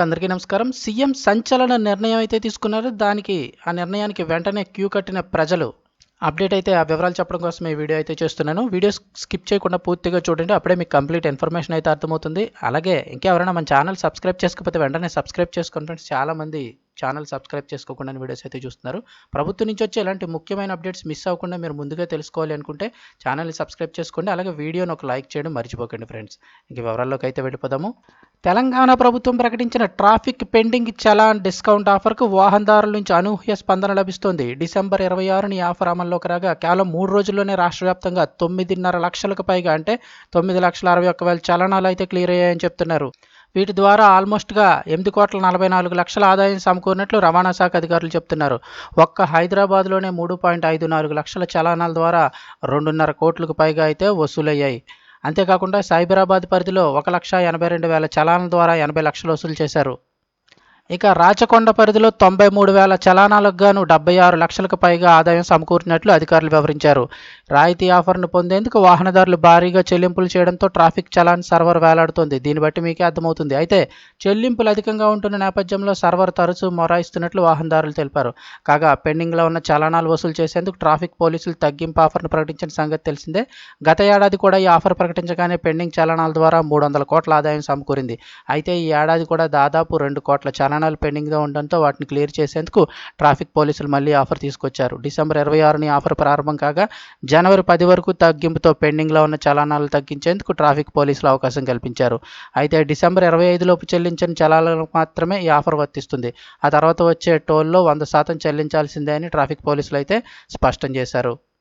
అందరికీ నమస్కారం. సీఎం సంచలన నిర్ణయం అయితే తీసుకున్నారు. దానికి ఆ నిర్ణయానికి వెంటనే క్యూ కట్టిన ప్రజలు అప్డేట్ అయితే ఆ వివరాలు చెప్పడం కోసం ఈ వీడియో అయితే చేస్తున్నాను. వీడియో స్కిప్ చేయకుండా పూర్తిగా చూడండి. అప్పుడే మీకు కంప్లీట్ ఇన్ఫర్మేషన్ అయితే అర్థమవుతుంది. అలాగే ఇంకెవరైనా మన ఛానల్ సబ్స్క్రైబ్ చేసుకోకపోతే వెంటనే సబ్స్క్రైబ్ చేసుకోండి. ఫ్రెండ్స్ చాలామంది ఛానల్ సబ్స్క్రైబ్ చేసుకోకుండా వీడియోస్ అయితే చూస్తున్నారు. ప్రభుత్వం నుంచి వచ్చే ఇలాంటి ముఖ్యమైన అప్డేట్స్ మిస్ అవ్వకుండా మీరు ముందుగా తెలుసుకోవాలి అనుకుంటే ఛానల్ని సబ్స్క్రైబ్ చేసుకోండి అలాగే వీడియోని ఒక లైక్ చేయడం మర్చిపోకండి ఫ్రెండ్స్. ఇంక వివరాల్లోకి అయితే వెళ్ళిపోదాము. తెలంగాణ ప్రభుత్వం ప్రకటించిన ట్రాఫిక్ పెండింగ్ చలాన్ డిస్కౌంట్ ఆఫర్కు వాహనదారుల నుంచి అనూహ్య స్పందన లభిస్తోంది. డిసెంబర్ ఇరవై ఆరుని ఆఫర్ అమల్లోకి రాగా కేవలం మూడు రోజుల్లోనే రాష్ట్ర వ్యాప్తంగా తొమ్మిదిన్నర లక్షలకు పైగా అంటే తొమ్మిది లక్షల అరవై ఒక్క వేల చలనాలు అయితే క్లియర్ అయ్యాయని చెప్తున్నారు. వీటి ద్వారా ఆల్మోస్ట్గా ఎనిమిది కోట్ల నలభై నాలుగు లక్షల ఆదాయం సమకూరినట్లు రవాణా శాఖ అధికారులు చెప్తున్నారు. ఒక్క హైదరాబాద్లోనే మూడు పాయింట్ ఐదు నాలుగు లక్షల చలానాల ద్వారా రెండున్నర కోట్లకు పైగా అయితే వసూలయ్యాయి. అంతేకాకుండా సైబరాబాద్ పరిధిలో ఒక లక్ష ఎనభై రెండు వేల చలానాల ద్వారా ఎనభై లక్షలు వసూలు చేశారు. ఇక రాచకొండ పరిధిలో తొంభై మూడు వేల చలానాలకు గాను డెబ్బై ఆరు లక్షలకు పైగా ఆదాయం సమకూరినట్లు అధికారులు వివరించారు. రాయితీ ఆఫర్ను పొందేందుకు వాహనదారులు భారీగా చెల్లింపులు చేయడంతో ట్రాఫిక్ చలాన్ సర్వర్ వేలాడుతోంది. దీన్ని బట్టి మీకే అర్థమవుతుంది. అయితే చెల్లింపులు అధికంగా ఉంటున్న నేపథ్యంలో సర్వర్ తరచూ మొరాయిస్తున్నట్లు వాహనదారులు తెలిపారు. కాగా పెండింగ్లో ఉన్న చలానాలు వసూలు చేసేందుకు ట్రాఫిక్ పోలీసులు తగ్గింపు ఆఫర్ను ప్రకటించిన సంగతి తెలిసిందే. గత ఏడాది కూడా ఈ ఆఫర్ ప్రకటించగానే పెండింగ్ చలానాల ద్వారా మూడు వందల కోట్ల ఆదాయం సమకూరింది. అయితే ఈ ఏడాది కూడా దాదాపు రెండు కోట్ల చలనాలు పెండింగ్గా ఉండడంతో వాటిని క్లియర్ చేసేందుకు ట్రాఫిక్ పోలీసులు మళ్ళీ ఆఫర్ తీసుకొచ్చారు. డిసెంబర్ ఇరవై ఆరుని ఆఫర్ ప్రారంభం కాగా జనవరి పది వరకు తగ్గింపుతో పెండింగ్లో ఉన్న చలానాలు తగ్గించేందుకు ట్రాఫిక్ పోలీసులు అవకాశం కల్పించారు. అయితే డిసెంబర్ ఇరవై ఐదులోపు చెల్లించిన చలానాలకు మాత్రమే ఈ ఆఫర్ వర్తిస్తుంది. ఆ తర్వాత వచ్చే టోల్లో వంద శాతం చెల్లించాల్సిందే అని ట్రాఫిక్ పోలీసులు అయితే స్పష్టం చేశారు.